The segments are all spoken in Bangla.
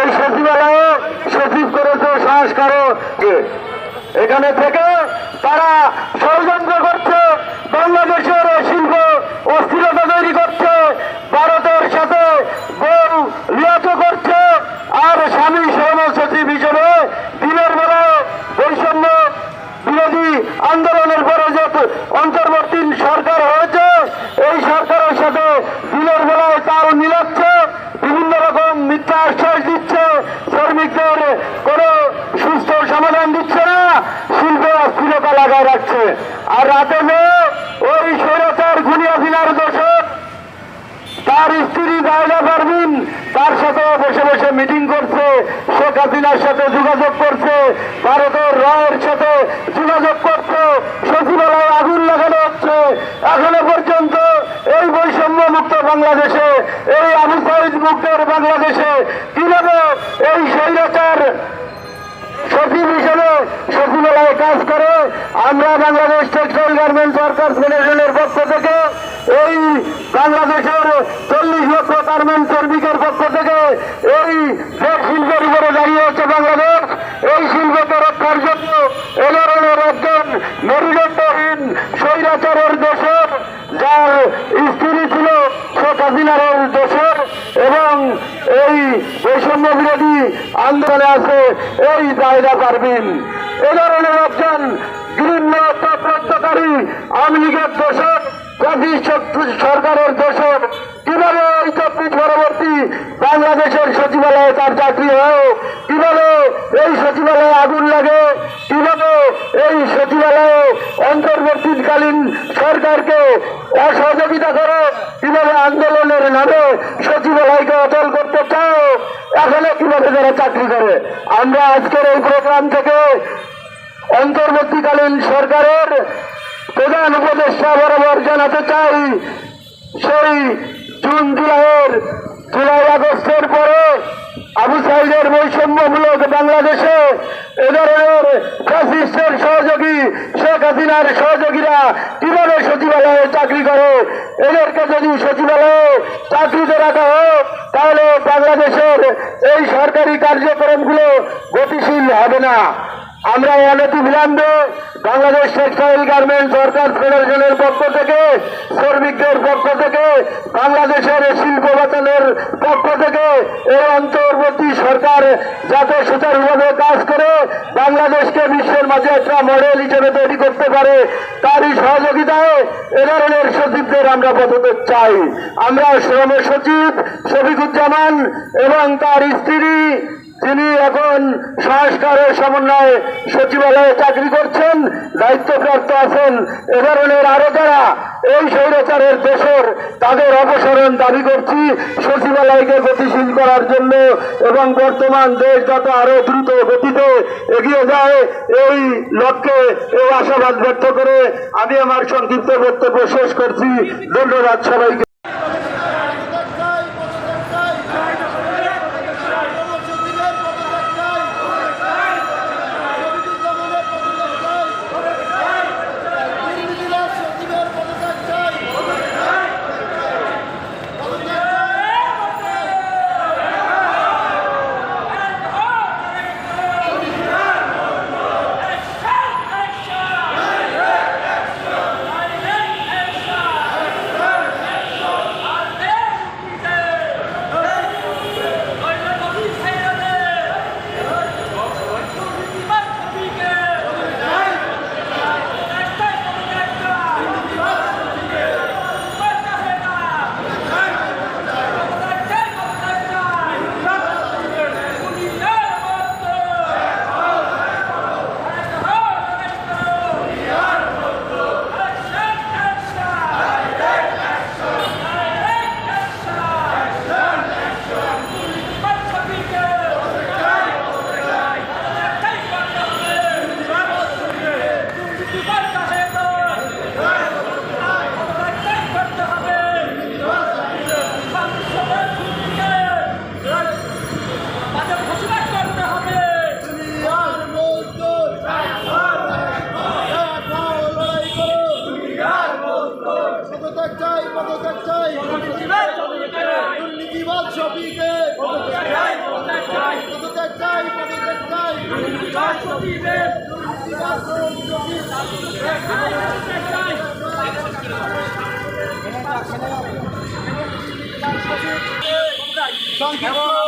এই সচিবালয়ে সচিব করেছে সংস্কারকে এখানে থেকে তারা ষড়যন্ত্র করছে, বাংলাদেশের শিল্প অস্থিরতা তৈরি করছে, ভারতের সাথে বউ লিয়াত করছে আর স্বামী শ্রম সচিব হিসেবে দিনের বেলায় বৈষম্য বিরোধী আন্দোলনের পরে যে অন্তর্বর্তী সরকার হয়েছে এই সরকারের সাথে দিনের বেলায় তাল মিলাচ্ছে বিভিন্ন রকম মিথ্যা আশ্বাস দিচ্ছে, শ্রমিকদের কোনো সুস্থ সমাধান দিচ্ছে না, শিল্পে অস্থিরতা লাগায় রাখছে। আর রাতে ওই স্বৈরাচার ঘুনিয়া দিনার দোষক তার স্ত্রী গায়লা পারবিন তার সাথে বসে বসে মিটিং করছে, শেখ হাসিনার সাথে যোগাযোগ করছে, ভারতের রায়ের সাথে যোগাযোগ করছে, সচিবালয়ে আগুন লাগানো হচ্ছে। এখনও পর্যন্ত এই বৈষম্য মুক্ত বাংলাদেশে এই আবু সাইদ মুক্তের বাংলাদেশে কীভাবে এই স্বৈরাচার সচিব হিসেবে সচিবালয়ে কাজ করে? আমরা বাংলাদেশ টেক্সটাইল গার্মেন্টস ওয়ার্কার্স ফেডারেশনের পক্ষ থেকে এই বাংলাদেশের চল্লিশ লক্ষ গার্মেন্টস শ্রমিকের পক্ষ থেকে এই যে শিল্পের উপরে দাঁড়িয়ে আছে বাংলাদেশ। এই শিল্পকে রক্ষার জন্য এ একজন মেরুদণ্ডহীন স্বৈরাচারের দেশের যার স্ত্রী ছিল হাসিনার দেশের এবং এই বৈষম্য বিরোধী আন্দোলনে আছে এই জায়গা পারবেন। এ ধরনের একজন তৎপরতাকারী আওয়ামী লীগের দেশের সরকারের দেশের কীভাবে এই চব্বিশ পরবর্তী বাংলাদেশের সচিবালয়ে তার চাকরি হয়? কীভাবে এই সচিবালয়ে আগুন লাগে? কীভাবে এই সচিবালয়ে অন্তর্বর্তীকালীন সরকারকে অসহযোগিতা করে। কীভাবে আন্দোলনের নামে সচিবালয়কে অচল করতে চাও, এখানে কীভাবে যারা চাকরি করে? আমরা আজকের এই প্রোগ্রাম থেকে অন্তর্বর্তীকালীন সরকারের প্রধান উপদেষ্টা বরাবর জানাতে চাই, সেই জুন, জুলাইয়ের, জুলাই, আগস্টের পরে আবু সাইদের বৈষম্যমূলক বাংলাদেশে এ ধরনের ফ্যাসিস্টের সহযোগী শেখ হাসিনার সহযোগীরা কীভাবে সচিবালয়ে চাকরি করে। এদেরকে যদি সচিবালয়ে চাকরিতে রাখা হোক, তাহলে বাংলাদেশের এই সরকারি কার্যক্রমগুলো গতিশীল হবে না। আমরা অনতি বিলম্বে বাংলাদেশ টেক্সটাইল গার্মেন্টস ওয়ার্কার্স ফেডারেশনের পক্ষ থেকে, শ্রমিকদের পক্ষ থেকে, বাংলাদেশের শিল্প বাতানের পক্ষ থেকে, এই অন্তর্বর্তী সরকার যাতে সুচারুভাবে কাজ করে, বাংলাদেশকে বিশ্বের মাঝে একটা মডেল হিসেবে তৈরি করতে পারে, তারই সহযোগিতায় এ ধরনের সচিবদের আমরা পদত্যাগ চাই। আমরা শ্রম সচিব শফিকুজ্জামান এবং তার স্ত্রী তিনি এখন সংস্কারের সমন্বয়ে সচিবালয়ে চাকরি করছেন, দায়িত্বপ্রাপ্ত আছেন। এ ধরনের আরও যারা এই স্বৈরাচারের দেশের তাদের অপসারণ দাবি করছি সচিবালয়কে গতিশীল করার জন্য এবং বর্তমান দেশ যত আরও দ্রুত গতিতে এগিয়ে যায়, এই লক্ষ্যে এই আশাবাদ ব্যক্ত করে আমি আমার সংক্ষিপ্ত বক্তব্য শেষ করছি। ধন্যবাদ সবাইকে। প্রোগ্রাম শেষ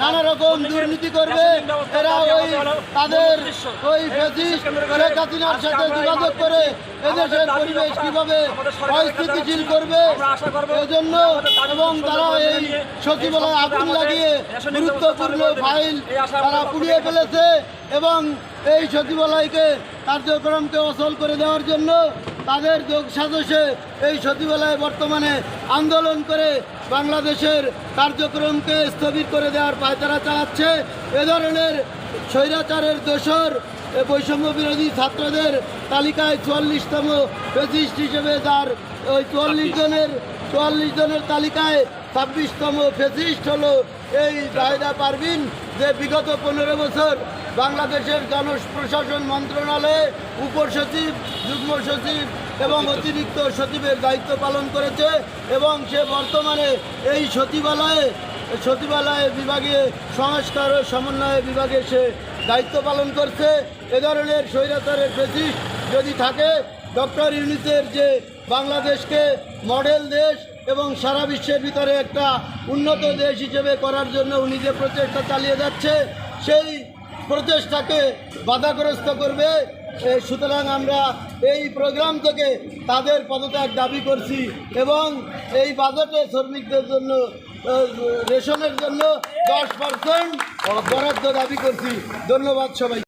নানা রকম দুর্নীতি করবে। এরা ওই তাদের ওই শেখ সাথে যোগাযোগ করে এদেশের পরিবেশ কীভাবে অস্থিতিশীল করবে, এজন্য এবং তারা এই সচিবালয়ে আগুন লাগিয়ে গুরুত্বপূর্ণ ফাইল তারা পুড়িয়ে ফেলেছে এবং এই সচিবালয়কে কার্যক্রমকে অচল করে দেওয়ার জন্য তাদের যোগ সাজসে এই সচিবালয়ে বর্তমানে আন্দোলন করে বাংলাদেশের কার্যক্রমকে স্থগিত করে দেওয়ার পায়তারা চালাচ্ছে। এ ধরনের স্বৈরাচারের দোষর বৈষম্য বিরোধী ছাত্রদের তালিকায় চুয়াল্লিশতম ফেসিস্ট হিসেবে তার ওই চুয়াল্লিশ জনের চুয়াল্লিশ জনের তালিকায় ছাব্বিশতম ফেসিস্ট হলো এই জাহেদা পারভিন যে বিগত পনেরো বছর বাংলাদেশের জনপ্রশাসন মন্ত্রণালয়ে উপসচিব যুগ্ম সচিব এবং অতিরিক্ত সচিবের দায়িত্ব পালন করেছে এবং সে বর্তমানে এই সচিবালয়ে, সচিবালয় বিভাগে সংস্কার ও সমন্বয় বিভাগে সে দায়িত্ব পালন করছে। এ ধরনের স্বৈরাচারের ফেসিস্ট যদি থাকে, ডক্টর ইউনিসের যে বাংলাদেশকে মডেল দেশ এবং সারা বিশ্বের ভিতরে একটা উন্নত দেশ হিসেবে করার জন্য উনি যে প্রচেষ্টা চালিয়ে যাচ্ছে, সেই প্রচেষ্টাকে বাধাগ্রস্ত করবে। সুতরাং আমরা এই প্রোগ্রাম থেকে তাদের পদত্যাগ দাবি করছি এবং এই বাজেটে শ্রমিকদের জন্য রেশনের জন্য দশ পার্সেন্ট বরাদ্দ দাবি করছি। ধন্যবাদ সবাই